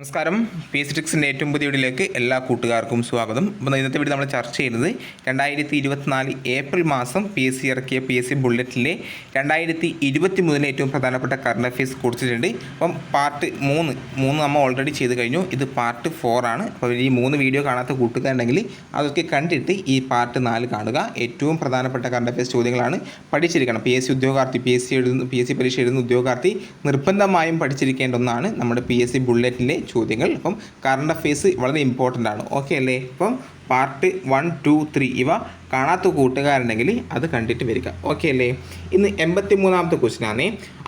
നമസ്കാരം. P S ടിക്സിന്റെ ഏറ്റവും പുതിയ വീഡിയോയിലേക്ക് എല്ലാ കൂട്ടുകാർക്കും സ്വാഗതം. അപ്പോൾ ഇന്നത്തെ വീഡിയോ നമ്മൾ ചർച്ച ചെയ്യുന്നത് രണ്ടായിരത്തി ഇരുപത്തിനാല് ഏപ്രിൽ മാസം പി എസ് സി ഇറക്കിയ പി എസ് സി ബുള്ളറ്റിലെ രണ്ടായിരത്തി ഇരുപത്തി മൂന്നിലെ ഏറ്റവും പ്രധാനപ്പെട്ട കറണ്ട് അഫയേഴ്സ് കൊടുത്തിട്ടുണ്ട് അപ്പം പാർട്ട് മൂന്ന് മൂന്ന് നമ്മൾ ഓൾറെഡി ചെയ്ത് കഴിഞ്ഞു. ഇത് പാർട്ട് ഫോർ ആണ്. അപ്പോൾ ഈ മൂന്ന് വീഡിയോ കാണാത്ത കൂട്ടുകാരുണ്ടെങ്കിൽ അതൊക്കെ കണ്ടിട്ട് ഈ പാർട്ട് നാല് കാണുക. ഏറ്റവും പ്രധാനപ്പെട്ട കറണ്ട് അഫയേഴ്സ് ചോദ്യങ്ങളാണ് പഠിച്ചിരിക്കണം. പി എസ് സി ഉദ്യോഗാർത്ഥി പി എസ് സി എഴുതുന്ന പി എസ് സി പരീക്ഷ എഴുതുന്ന ഉദ്യോഗാർത്ഥി നിർബന്ധമായും പഠിച്ചിരിക്കേണ്ട ഒന്നാണ് നമ്മുടെ പി എസ് സി ബുള്ളറ്റിലെ ചോദ്യങ്ങൾ. അപ്പം കറണ്ട് അഫയേഴ്സ് വളരെ ഇമ്പോർട്ടന്റ് ആണ്. ഓക്കെ അല്ലേ? അപ്പം പാർട്ട് വൺ ടു ത്രീ ഇവ കാണാത്ത കൂട്ടുകാരുണ്ടെങ്കിൽ അത് കണ്ടിട്ട് വരിക. ഓക്കെ അല്ലേ? ഇന്ന് എൺപത്തി മൂന്നാമത്തെ ക്വസ്റ്റ്യനാണ്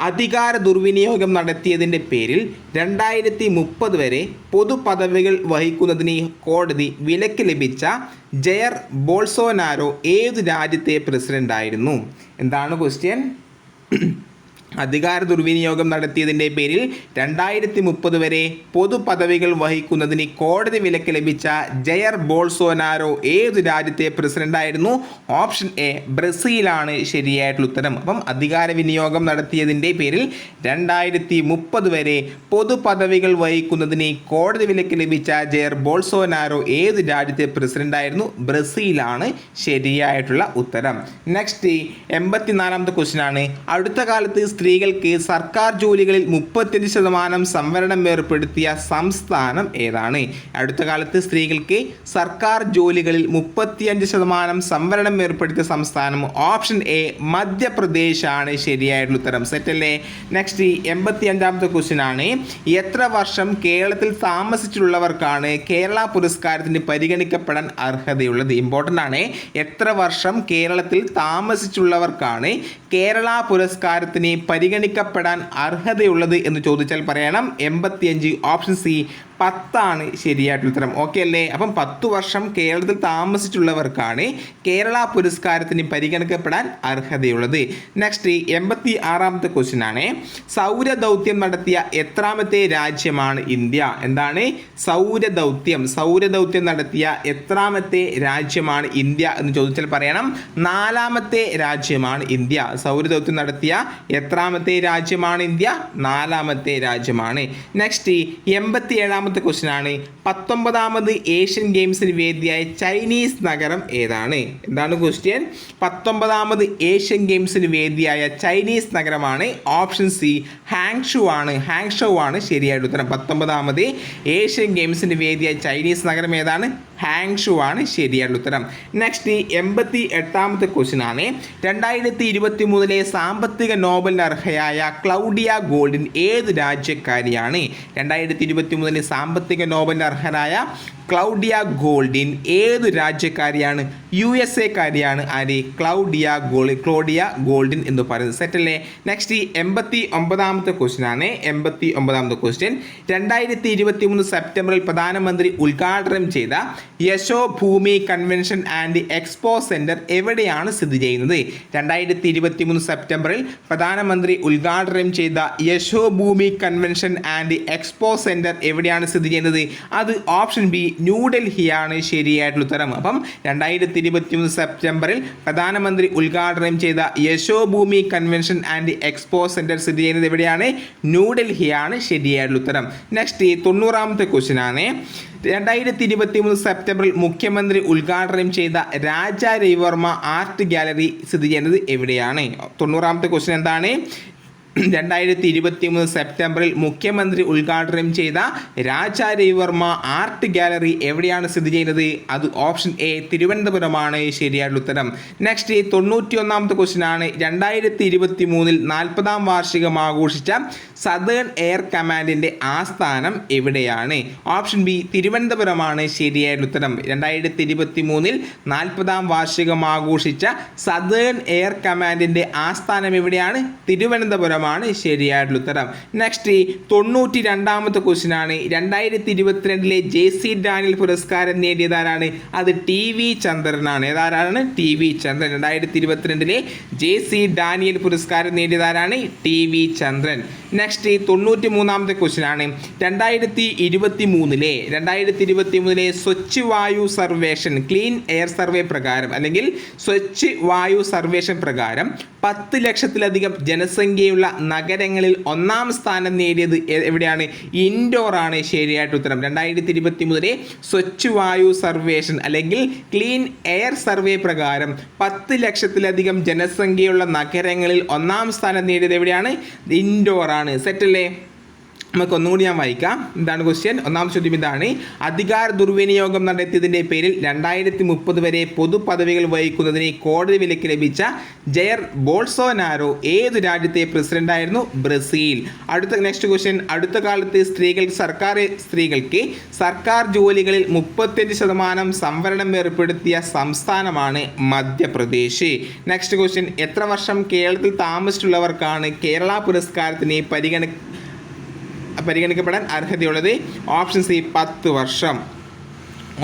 അധികാര ദുർവിനിയോഗം നടത്തിയതിന്റെ പേരിൽ രണ്ടായിരത്തി മുപ്പത് വരെ പൊതുപദവികൾ വഹിക്കുന്നതിന് കോടതി വിലക്ക് ലഭിച്ച ജയർ ബോൾസോനാരോ ഏത് രാജ്യത്തെ പ്രസിഡന്റായിരുന്നു എന്താണ് ക്വസ്റ്റ്യൻ അധികാര ദുർവിനിയോഗം നടത്തിയതിന്റെ പേരിൽ രണ്ടായിരത്തി മുപ്പത് വരെ പൊതുപദവികൾ വഹിക്കുന്നതിന് കോടതി വിലക്ക് ലഭിച്ച ജയർ ബോൾസോനാരോ ഏതു രാജ്യത്തെ പ്രസിഡന്റായിരുന്നു? Option A ബ്രസീലാണ്. ശരിയായിട്ടുള്ള ഉത്തരം. അപ്പം അധികാര വിനിയോഗം നടത്തിയതിന്റെ പേരിൽ രണ്ടായിരത്തി മുപ്പത് വരെ പൊതുപദവികൾ വഹിക്കുന്നതിന് കോടതി വിലക്ക് ലഭിച്ച ജയർ ബോൾസോനാരോ ഏത് രാജ്യത്തെ പ്രസിഡന്റായിരുന്നു? ബ്രസീലാണ്. ശരിയായിട്ടുള്ള ഉത്തരം. നെക്സ്റ്റ് എൺപത്തിനാലാമത്തെ ക്വസ്റ്റിനാണ് അടുത്ത കാലത്ത് സ്ത്രീകൾക്ക് സർക്കാർ ജോലികളിൽ മുപ്പത്തിയഞ്ച് ശതമാനം സംവരണം ഏർപ്പെടുത്തിയ സംസ്ഥാനം ഏതാണ്? അടുത്ത കാലത്ത് സ്ത്രീകൾക്ക് സർക്കാർ ജോലികളിൽ മുപ്പത്തിയഞ്ച് ശതമാനം സംവരണം ഏർപ്പെടുത്തിയ സംസ്ഥാനം ഓപ്ഷൻ എ മധ്യപ്രദേശ് ആണ് ശരിയായിട്ടുള്ള ഉത്തരം. സെറ്റ് അല്ലേ? നെക്സ്റ്റ് എൺപത്തി അഞ്ചാമത്തെ ക്വസ്റ്റ്യൻ ആണ്. എത്ര വർഷം കേരളത്തിൽ താമസിച്ചിട്ടുള്ളവർക്കാണ് കേരള പുരസ്കാരത്തിന് പരിഗണിക്കപ്പെടാൻ അർഹതയുള്ളത്? ഇമ്പോർട്ടന്റ് ആണ്. എത്ര വർഷം കേരളത്തിൽ താമസിച്ചുള്ളവർക്കാണ് കേരള പുരസ്കാരത്തിന് പരിഗണിക്കപ്പെടാൻ അർഹതയുള്ളത് എന്ന് ചോദിച്ചാൽ പറയണം. എൺപത്തിയഞ്ച് ഓപ്ഷൻ സി പത്താണ് ശരിയായിട്ടുള്ള ഉത്തരം. ഓക്കെ അല്ലേ? അപ്പം പത്ത് വർഷം കേരളത്തിൽ താമസിച്ചുള്ളവർക്കാണ് കേരള പുരസ്കാരത്തിന് പരിഗണിക്കപ്പെടാൻ അർഹതയുള്ളത്. നെക്സ്റ്റ് എൺപത്തി ആറാമത്തെ ക്വസ്റ്റ്യൻ ആണ്. സൗരദൗത്യം നടത്തിയ എത്രാമത്തെ രാജ്യമാണ് ഇന്ത്യ? എന്താണ്? സൗരദൗത്യം. സൗരദൗത്യം നടത്തിയ എത്രാമത്തെ രാജ്യമാണ് ഇന്ത്യ എന്ന് ചോദിച്ചാൽ പറയണം. നാലാമത്തെ രാജ്യമാണ് ഇന്ത്യ. സൗരദൗത്യം നടത്തിയ എത്രാമത്തെ രാജ്യമാണ് ഇന്ത്യ? നാലാമത്തെ രാജ്യമാണ്. നെക്സ്റ്റ് എൺപത്തി ഏഴാമത്തെ ക്വസ്റ്റ്യൻ ആണ്. പത്തൊമ്പതാമത് ഏഷ്യൻ ഗെയിംസിന് വേദിയായ ചൈനീസ് നഗരം ഏതാണ്? എന്താണ് ക്വസ്റ്റ്യൻ പത്തൊമ്പതാമത് ഏഷ്യൻ ഗെയിംസിന് വേദിയായ ചൈനീസ് നഗരമാണ് ഓപ്ഷൻ സി ഹാങ്ഷു ആണ്. ഹാങ്ഷോ ആണ് ശരിയായിട്ട് ഉത്തരം. പത്തൊമ്പതാമത് ഏഷ്യൻ ഗെയിംസിന് വേദിയായ ചൈനീസ് നഗരം ഏതാണ്? ഹാങ്ഷു ആണ് ശരിയായിട്ടുള്ള ഉത്തരം. നെക്സ്റ്റ് എൺപത്തി എട്ടാമത്തെ ക്വസ്റ്റ്യൻ ആണ്. രണ്ടായിരത്തി ഇരുപത്തി മൂന്നിലെ സാമ്പത്തിക നോബൽ അർഹയായ ക്ലൗഡിയ ഗോൾഡിൻ ഏത് രാജ്യക്കാരിയാണ്? രണ്ടായിരത്തി ഇരുപത്തി മൂന്നിലെ സാമ്പത്തിക നോബൽ അർഹരായ ക്ലൗഡിയ ഗോൾഡിൻ ഏത് രാജ്യക്കാരിയാണ്? യു എസ് എക്കാരിയാണ് ആര്? ക്ലൗഡിയ ഗോൾ ക്ലോഡിയ ഗോൾഡിൻ എന്ന് പറയുന്നത്. സെറ്റല്ലേ നെക്സ്റ്റ് എൺപത്തി ഒമ്പതാമത്തെ ക്വസ്റ്റ്യൻ ആണ്. എൺപത്തി ഒമ്പതാമത്തെ ക്വസ്റ്റ്യൻ രണ്ടായിരത്തി ഇരുപത്തി മൂന്ന് സെപ്റ്റംബറിൽ പ്രധാനമന്ത്രി ഉദ്ഘാടനം ചെയ്ത യശോ ഭൂമി കൺവെൻഷൻ ആൻഡ് എക്സ്പോ സെന്റർ എവിടെയാണ് സ്ഥിതി ചെയ്യുന്നത്? രണ്ടായിരത്തി ഇരുപത്തി മൂന്ന് സെപ്റ്റംബറിൽ പ്രധാനമന്ത്രി ഉദ്ഘാടനം ചെയ്ത യശോ ഭൂമി കൺവെൻഷൻ ആൻഡ് എക്സ്പോ സെന്റർ എവിടെയാണ് സ്ഥിതി ചെയ്യുന്നത്? അത് ഓപ്ഷൻ ബി ന്യൂഡൽഹിയാണ് ശരിയായിട്ടുള്ള ഉത്തരം. അപ്പം രണ്ടായിരത്തി ഇരുപത്തി മൂന്ന് സെപ്റ്റംബറിൽ പ്രധാനമന്ത്രി ഉദ്ഘാടനം ചെയ്ത Yashobhoomi convention and expo centre സ്ഥിതി ചെയ്യുന്നത് എവിടെയാണ്? ന്യൂഡൽഹിയാണ് ശരിയായിട്ടുള്ള ഉത്തരം. നെക്സ്റ്റ് തൊണ്ണൂറാമത്തെ ക്വസ്റ്റ്യൻ ആണ്. രണ്ടായിരത്തി ഇരുപത്തി മൂന്ന് സെപ്റ്റംബറിൽ മുഖ്യമന്ത്രി ഉദ്ഘാടനം ചെയ്ത രാജ രവിവർമ്മ ആർട്ട് ഗാലറി സ്ഥിതി ചെയ്യുന്നത് എവിടെയാണ്? തൊണ്ണൂറാമത്തെ ക്വസ്റ്റ്യൻ എന്താണ്? രണ്ടായിരത്തി ഇരുപത്തി മൂന്ന് സെപ്റ്റംബറിൽ മുഖ്യമന്ത്രി ഉദ്ഘാടനം ചെയ്ത രാജാ രവിവർമ്മ ആർട്ട് ഗാലറി എവിടെയാണ് സ്ഥിതി ചെയ്യുന്നത്? അത് ഓപ്ഷൻ എ തിരുവനന്തപുരമാണ്. ശരിയായിട്ടുള്ള ഉത്തരം. നെക്സ്റ്റ് തൊണ്ണൂറ്റി ഒന്നാമത്തെ ക്വസ്റ്റ്യൻ ആണ്. രണ്ടായിരത്തി ഇരുപത്തി മൂന്നിൽ നാൽപ്പതാം വാർഷികം ആഘോഷിച്ച സദേൺ എയർ കമാൻഡിന്റെ ആസ്ഥാനം എവിടെയാണ്? ഓപ്ഷൻ ബി തിരുവനന്തപുരമാണ്. ശരിയായിട്ടുള്ള ഉത്തരം. രണ്ടായിരത്തി ഇരുപത്തി മൂന്നിൽ നാൽപ്പതാം വാർഷികം ആഘോഷിച്ച സദേൺ എയർ കമാൻഡിന്റെ ആസ്ഥാനം എവിടെയാണ്? തിരുവനന്തപുരമാണ്. ശരിയായിട്ടുള്ള ഉത്തരം. നെക്സ്റ്റ് തൊണ്ണൂറ്റി രണ്ടാമത്തെ ക്വസ്റ്റ്യൻ ആണ്. രണ്ടായിരത്തി ഇരുപത്തിരണ്ടിലെ ജെ സി ഡാനിയൽ പുരസ്കാരം നേടിയതാരാണ് അത് ടി വി ചന്ദ്രനാണ്. ഏതാരാണ് ടി വി ചന്ദ്രൻ. രണ്ടായിരത്തി ഇരുപത്തിരണ്ടിലെ ജെ സി ഡാനിയൽ പുരസ്കാരം നേടിയതാരാണ് ടി വി ചന്ദ്രൻ. നെക്സ്റ്റ് തൊണ്ണൂറ്റി മൂന്നാമത്തെ ക്വസ്റ്റ്യൻ ആണ്. രണ്ടായിരത്തി ഇരുപത്തി മൂന്നിലെ രണ്ടായിരത്തി ഇരുപത്തി മൂന്നിലെ സ്വച്ഛ് വായു സർവേഷൻ ക്ലീൻ എയർ സർവേ പ്രകാരം അല്ലെങ്കിൽ സ്വച്ഛ് വായു സർവേഷൻ പ്രകാരം പത്ത് ലക്ഷത്തിലധികം ജനസംഖ്യയുള്ള നഗരങ്ങളിൽ ഒന്നാം സ്ഥാനം നേടിയത് എവിടെയാണ്? ഇൻഡോർ ആണ് ശരിയായിട്ട് ഉത്തരം. രണ്ടായിരത്തി ഇരുപത്തി മൂന്നിലെ സ്വച്ഛ് വായു സർവേഷൻ അല്ലെങ്കിൽ ക്ലീൻ എയർ സർവേ പ്രകാരം പത്ത് ലക്ഷത്തിലധികം ജനസംഖ്യയുള്ള നഗരങ്ങളിൽ ഒന്നാം സ്ഥാനം നേടിയത് എവിടെയാണ്? ഇൻഡോർ ആണ്. സെറ്റല്ലേ നമുക്ക് ഒന്നുകൂടി ഞാൻ വായിക്കാം. എന്താണ് ക്വസ്റ്റ്യൻ ഒന്നാമത്തെ ചോദ്യം ഇതാണ്. അധികാര ദുർവിനിയോഗം നടത്തിയതിന്റെ പേരിൽ രണ്ടായിരത്തി മുപ്പത് വരെ പൊതുപദവികൾ വഹിക്കുന്നതിന് കോടതി വിലക്ക് ലഭിച്ച ജയർ ബോൾസോനാരോ ഏത് രാജ്യത്തെ പ്രസിഡന്റായിരുന്നു ബ്രസീൽ. അടുത്ത നെക്സ്റ്റ് ക്വസ്റ്റ്യൻ അടുത്ത കാലത്ത് സ്ത്രീകൾ സർക്കാർ സ്ത്രീകൾക്ക് സർക്കാർ ജോലികളിൽ മുപ്പത്തഞ്ച് ശതമാനം സംവരണം ഏർപ്പെടുത്തിയ സംസ്ഥാനമാണ് മധ്യപ്രദേശ്. നെക്സ്റ്റ് ക്വസ്റ്റ്യൻ എത്ര വർഷം കേരളത്തിൽ താമസിച്ചിട്ടുള്ളവർക്കാണ് കേരള പുരസ്കാരത്തിന് പരിഗണ പരിഗണിക്കപ്പെടാൻ അർഹതയുള്ളത് ഓപ്ഷൻ സി പത്ത് വർഷം.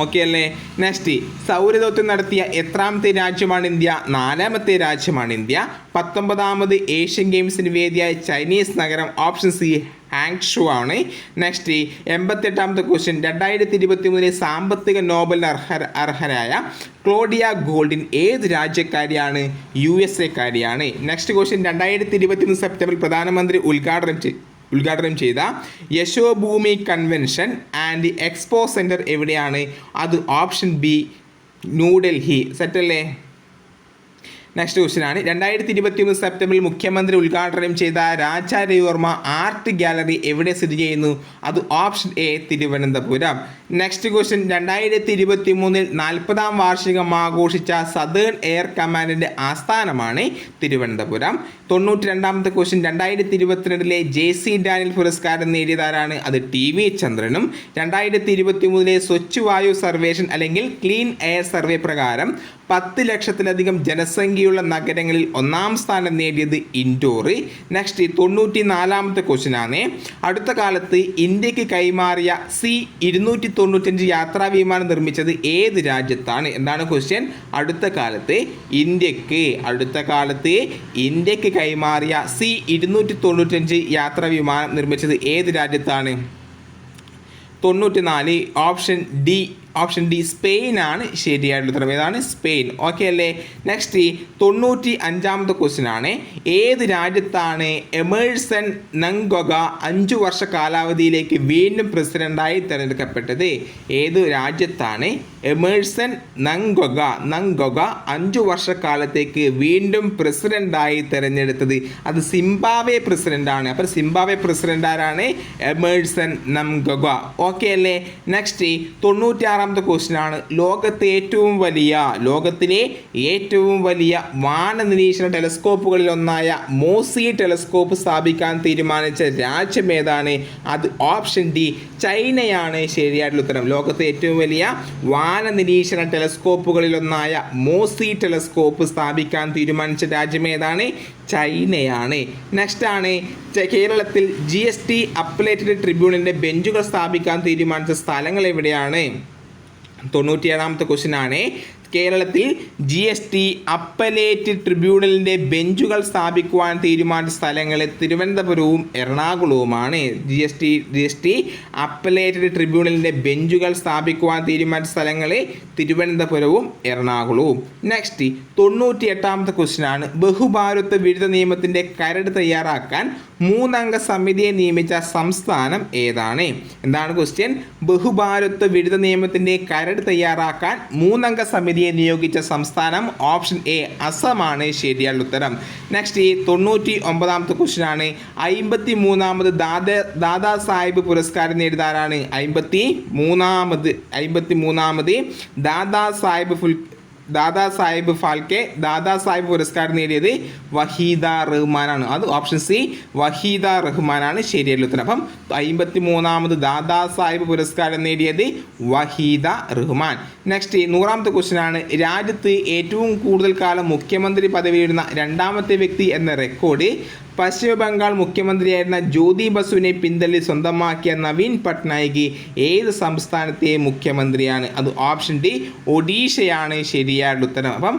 ഓക്കെ അല്ലേ? നെക്സ്റ്റ് സൗരദൗത്യം നടത്തിയ എത്രാമത്തെ രാജ്യമാണ് ഇന്ത്യ? നാലാമത്തെ രാജ്യമാണ് ഇന്ത്യ. പത്തൊമ്പതാമത് ഏഷ്യൻ ഗെയിംസിന് വേദിയായ ചൈനീസ് നഗരം ഓപ്ഷൻ സി ഹാങ്ഷു ആണ്. നെക്സ്റ്റ് എൺപത്തെട്ടാമത്തെ ക്വസ്റ്റ്യൻ രണ്ടായിരത്തി ഇരുപത്തി മൂന്നിലെ സാമ്പത്തിക നോബൽ അർഹ അർഹരായ ക്ലോഡിയ ഗോൾഡിൻ ഏത് രാജ്യക്കാരിയാണ്? യു എസ് എക്കാരിയാണ് നെക്സ്റ്റ് ക്വസ്റ്റ്യൻ രണ്ടായിരത്തി ഇരുപത്തി മൂന്ന് സെപ്റ്റംബറിൽ പ്രധാനമന്ത്രി ഉദ്ഘാടനം ചെയ്തു ഉദ്ഘാടനം ചെയ്ത Yashobhoomi convention and expo centre എവിടെയാണ്? അത് ഓപ്ഷൻ ബി ന്യൂഡൽഹി സെറ്റല്ലേ നെക്സ്റ്റ് ക്വസ്റ്റ്യൻ ആണ്. രണ്ടായിരത്തി ഇരുപത്തി മൂന്ന് സെപ്റ്റംബറിൽ മുഖ്യമന്ത്രി ഉദ്ഘാടനം ചെയ്ത രാജാരവിവർമ്മ ആർട്ട് ഗാലറി എവിടെ സ്ഥിതി ചെയ്യുന്നു? അത് option A Thiruvananthapuram. Next question രണ്ടായിരത്തി ഇരുപത്തി മൂന്നിൽ നാൽപ്പതാം വാർഷികം ആഘോഷിച്ച സദേൺ എയർ കമാൻഡിന്റെ ആസ്ഥാനമാണ് തിരുവനന്തപുരം. തൊണ്ണൂറ്റി രണ്ടാമത്തെ ക്വസ്റ്റ്യൻ രണ്ടായിരത്തി ഇരുപത്തിരണ്ടിലെ ജെ സി ഡാനിൽ പുരസ്കാരം നേടിയതാരാണ്? അത് ടി വി ചന്ദ്രനും. രണ്ടായിരത്തി ഇരുപത്തി മൂന്നിലെ സ്വച്ഛ് വായു സർവേഷൻ അല്ലെങ്കിൽ ക്ലീൻ എയർ സർവേ പ്രകാരം പത്ത് ലക്ഷത്തിലധികം ജനസംഖ്യയുള്ള നഗരങ്ങളിൽ ഒന്നാം സ്ഥാനം നേടിയത് ഇൻഡോറ് നെക്സ്റ്റ് തൊണ്ണൂറ്റി നാലാമത്തെ ക്വസ്റ്റിനാണ് അടുത്ത കാലത്ത് ഇന്ത്യയ്ക്ക് കൈമാറിയ സി ഇരുന്നൂറ്റി തൊണ്ണൂറ്റഞ്ച് യാത്രാ വിമാനം നിർമ്മിച്ചത് ഏത് രാജ്യത്താണ്? എന്താണ് ക്വസ്റ്റ്യൻ അടുത്ത കാലത്ത് ഇന്ത്യയ്ക്ക്. അടുത്ത കാലത്ത് ഇന്ത്യയ്ക്ക് കൈമാറിയ സി ഇരുന്നൂറ്റി തൊണ്ണൂറ്റഞ്ച് യാത്രാ വിമാനം നിർമ്മിച്ചത് ഏത് രാജ്യത്താണ്? തൊണ്ണൂറ്റി നാല് option D option D Spain ആണ് ശരിയായിട്ടുള്ള ഉത്തരം. ഏതാണ്? സ്പെയിൻ. ഓക്കെ അല്ലേ? നെക്സ്റ്റ് തൊണ്ണൂറ്റി അഞ്ചാമത്തെ ക്വസ്റ്റ്യൻ ആണ്. ഏത് രാജ്യത്താണ് എമേഴ്സൺ നങ്കൊഗ അഞ്ചു വർഷ കാലാവധിയിലേക്ക് വീണ്ടും പ്രസിഡന്റായി തിരഞ്ഞെടുക്കപ്പെട്ടത്? ഏത് രാജ്യത്താണ് എമേഴ്സൺ നങ്കൊഗ നങ്കൊഗ അഞ്ചു വർഷക്കാലത്തേക്ക് വീണ്ടും പ്രസിഡന്റായി തിരഞ്ഞെടുത്തത്? അത് സിംബാവെ പ്രസിഡന്റാണ്. അപ്പോൾ സിംബാവെ പ്രസിഡന്റ് ആരാണ് എമേഴ്സൺ നങ്കൊഗ ഓക്കെ അല്ലേ? നെക്സ്റ്റ് തൊണ്ണൂറ്റിയാറാമത്തെ ക്വസ്റ്റ്യൻ ആണ് ലോകത്തെ ഏറ്റവും വലിയ ലോകത്തിലെ ഏറ്റവും വലിയ വാന നിരീക്ഷണ ടെലസ്കോപ്പുകളിൽ ഒന്നായ മോസി ടെലസ്കോപ്പ് സ്ഥാപിക്കാൻ തീരുമാനിച്ച രാജ്യം ഏതാണ്? അത് ഓപ്ഷൻ ഡി ചൈനയാണ്. ശരിയായിട്ടുള്ള ഉത്തരം. ലോകത്തെ ഏറ്റവും വലിയ വാന നിരീക്ഷണ ടെലസ്കോപ്പുകളിൽ ഒന്നായ മോസി ടെലസ്കോപ്പ് സ്ഥാപിക്കാൻ തീരുമാനിച്ച രാജ്യം ഏതാണ്? ചൈനയാണ്. നെക്സ്റ്റ് ആണ് കേരളത്തിൽ ജി എസ് ടി അപ്പലേറ്റഡ് ട്രിബ്യൂണലിന്റെ ബെഞ്ചുകൾ സ്ഥാപിക്കാൻ തീരുമാനിച്ച സ്ഥലങ്ങൾ എവിടെയാണ്? തൊണ്ണൂറ്റിയേഴാമത്തെ ക്വസ്റ്റ്യൻ ആണ്. കേരളത്തിൽ ജി എസ് ടി അപ്പലേറ്റ് ട്രിബ്യൂണലിന്റെ ബെഞ്ചുകൾ സ്ഥാപിക്കുവാൻ തീരുമാനിച്ച സ്ഥലങ്ങൾ തിരുവനന്തപുരവും എറണാകുളവുമാണ്. G S T G S T appellate ട്രിബ്യൂണലിന്റെ ബെഞ്ചുകൾ സ്ഥാപിക്കുവാൻ തീരുമാനിച്ച സ്ഥലങ്ങൾ തിരുവനന്തപുരവും എറണാകുളവും. നെക്സ്റ്റ് തൊണ്ണൂറ്റി എട്ടാമത്തെ ക്വസ്റ്റ്യൻ ആണ്. ബഹുഭാരത്വ വിരുദ്ധ നിയമത്തിന്റെ കരട് തയ്യാറാക്കാൻ മൂന്നംഗ സമിതിയെ നിയമിച്ച സംസ്ഥാനം ഏതാണ്? എന്താണ് ക്വസ്റ്റ്യൻ ബഹുഭാരത്വ വിരുദ്ധ നിയമത്തിന്റെ കരട് തയ്യാറാക്കാൻ മൂന്നംഗ സമിതിയെ നിയോഗിച്ച സംസ്ഥാനം ഓപ്ഷൻ എ അസമാണ്. ശരിയായ ഉത്തരം. നെക്സ്റ്റ് ഈ തൊണ്ണൂറ്റി ഒമ്പതാമത്തെ ക്വസ്റ്റ്യൻ ആണ്. അമ്പത്തി മൂന്നാമത് ദാദ ദാദാ സാഹിബ് പുരസ്കാരം നേടിയതാരാണ്? അമ്പത്തി മൂന്നാമത് അമ്പത്തി മൂന്നാമത് ദാദാ സാഹിബ് ഫുൽ ദാദാ സാഹിബ് ഫാൽക്കെ ദാദാ സാഹിബ് പുരസ്കാരം നേടിയത് വഹീദ റഹ്മാനാണ്. അത് ഓപ്ഷൻ സി വഹീദ റഹ്മാനാണ് ശരിയല്ല ഉത്തരം. അപ്പം അമ്പത്തി മൂന്നാമത് ദാദാ സാഹിബ് പുരസ്കാരം നേടിയത് വഹീദ റഹ്മാൻ. നെക്സ്റ്റ് നൂറാമത്തെ ക്വസ്റ്റ്യൻ ആണ്. രാജ്യത്ത് ഏറ്റവും കൂടുതൽ കാലം മുഖ്യമന്ത്രി പദവിയിടുന്ന രണ്ടാമത്തെ വ്യക്തി എന്ന റെക്കോർഡ് പശ്ചിമ ബംഗാൾ മുഖ്യമന്ത്രിയായിരുന്ന ജ്യോതി ബസുവിനെ പിന്തള്ളി സ്വന്തമാക്കിയ നവീൻ പട്നായിക് ഏത് സംസ്ഥാനത്തെ മുഖ്യമന്ത്രിയാണ്? അത് ഓപ്ഷൻ ഡി ഒഡീഷയാണ്. ശരിയായ ഉത്തരം. അപ്പം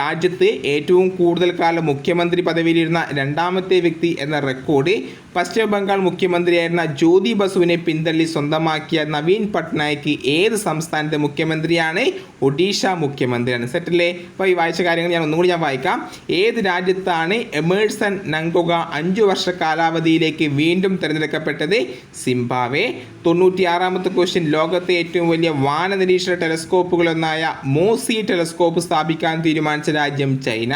രാജ്യത്ത് ഏറ്റവും കൂടുതൽ കാലം മുഖ്യമന്ത്രി പദവിയിലിരുന്ന രണ്ടാമത്തെ വ്യക്തി എന്ന റെക്കോർഡ് പശ്ചിമ ബംഗാൾ മുഖ്യമന്ത്രിയായിരുന്ന ജ്യോതി ബസുവിനെ പിന്തള്ളി സ്വന്തമാക്കിയ നവീൻ പട്നായിക് ഏത് സംസ്ഥാനത്തെ മുഖ്യമന്ത്രിയാണ്? ഒഡീഷ മുഖ്യമന്ത്രിയാണ്. സെറ്റല്ലേ അപ്പോൾ ഈ വായിച്ച കാര്യങ്ങൾ ഞാൻ ഒന്നുകൂടി ഞാൻ വായിക്കാം. ഏത് രാജ്യത്താണ് എമേഴ്സൺ നങ്കോഗ അഞ്ചു വർഷ കാലാവധിയിലേക്ക് വീണ്ടും തിരഞ്ഞെടുക്കപ്പെട്ടത് സിംബാവെ തൊണ്ണൂറ്റിയാറാമത്തെ ക്വസ്റ്റ്യൻ ലോകത്തെ ഏറ്റവും വലിയ വാനനിരീക്ഷണ ടെലസ്കോപ്പുകളൊന്നായ മോസി ടെലസ്കോപ്പ് സ്ഥാപിക്കാൻ തീരുമാനിച്ച രാജ്യം ചൈന.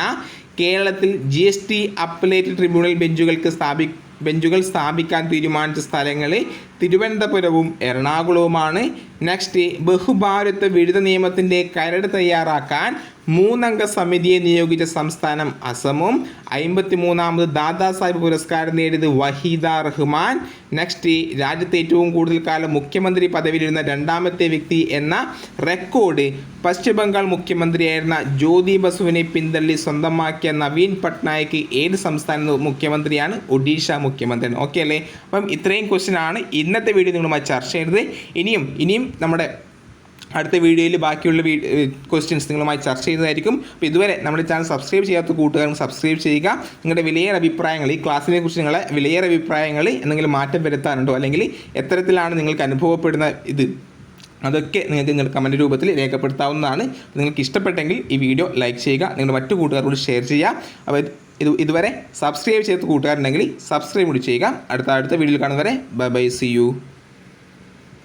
കേരളത്തിൽ G S T appellate tribunal ബെഞ്ചുകൾക്ക് സ്ഥാപി ബെഞ്ചുകൾ സ്ഥാപിക്കാൻ തീരുമാനിച്ച സ്ഥലങ്ങൾ തിരുവനന്തപുരവും എറണാകുളവുമാണ്. നെക്സ്റ്റ് ബഹുഭാരത്വ വിരുദ്ധ നിയമത്തിന്റെ കരട് തയ്യാറാക്കാൻ മൂന്നംഗ സമിതിയെ നിയോഗിച്ച സംസ്ഥാനം അസമും. അമ്പത്തി മൂന്നാമത് ദാദാ സാഹിബ് പുരസ്കാരം നേടിയത് വഹീദ റഹ്മാൻ. നെക്സ്റ്റ് രാജ്യത്തെ ഏറ്റവും കൂടുതൽ കാലം മുഖ്യമന്ത്രി പദവിയിലിരുന്ന രണ്ടാമത്തെ വ്യക്തി എന്ന റെക്കോർഡ് പശ്ചിമ ബംഗാൾ മുഖ്യമന്ത്രിയായിരുന്ന ജ്യോതി ബസുവിനെ പിന്തള്ളി സ്വന്തമാക്കിയ നവീൻ പട്നായിക്ക് ഏത് സംസ്ഥാന മുഖ്യമന്ത്രിയാണ്? ഒഡീഷ മുഖ്യമന്ത്രി ഓക്കെ അല്ലേ? അപ്പം ഇത്രയും ക്വസ്റ്റ്യൻ ആണ് ഇന്നത്തെ വീഡിയോ നിങ്ങളുമായി ചർച്ച ചെയ്തത്. ഇനിയും ഇനിയും നമ്മുടെ അടുത്ത വീഡിയോയിൽ ബാക്കിയുള്ള ക്വസ്റ്റ്യൻസ് നിങ്ങളുമായി ചർച്ച ചെയ്യുന്നതായിരിക്കും. അപ്പോൾ ഇതുവരെ നമ്മുടെ ചാനൽ സബ്സ്ക്രൈബ് ചെയ്യാത്ത കൂട്ടുകാരും സബ്സ്ക്രൈബ് ചെയ്യുക. നിങ്ങളുടെ വിലയേറെ അഭിപ്രായങ്ങൾ ഈ ക്ലാസ്സിനെ കുറിച്ച് നിങ്ങളെ വിലയേറെ അഭിപ്രായങ്ങൾ എന്തെങ്കിലും മാറ്റം വരുത്താനുണ്ടോ? അല്ലെങ്കിൽ എത്തരത്തിലാണ് നിങ്ങൾക്ക് അനുഭവപ്പെടുന്ന ഇത്? അതൊക്കെ നിങ്ങൾക്ക് നിങ്ങളുടെ കമന്റ് രൂപത്തിൽ രേഖപ്പെടുത്താവുന്നതാണ്. നിങ്ങൾക്ക് ഇഷ്ടപ്പെട്ടെങ്കിൽ ഈ വീഡിയോ ലൈക്ക് ചെയ്യുക. നിങ്ങളുടെ മറ്റു കൂട്ടുകാരോട് ഷെയർ ചെയ്യുക. അപ്പോൾ ഇത് ഇതുവരെ സബ്സ്ക്രൈബ് ചെയ്ത കൂട്ടുകാരുണ്ടെങ്കിൽ സബ്സ്ക്രൈബ് കൂടി ചെയ്യുക. അടുത്ത അടുത്ത വീഡിയോയിൽ കാണുന്നവരെ ബൈ ബൈ സി യു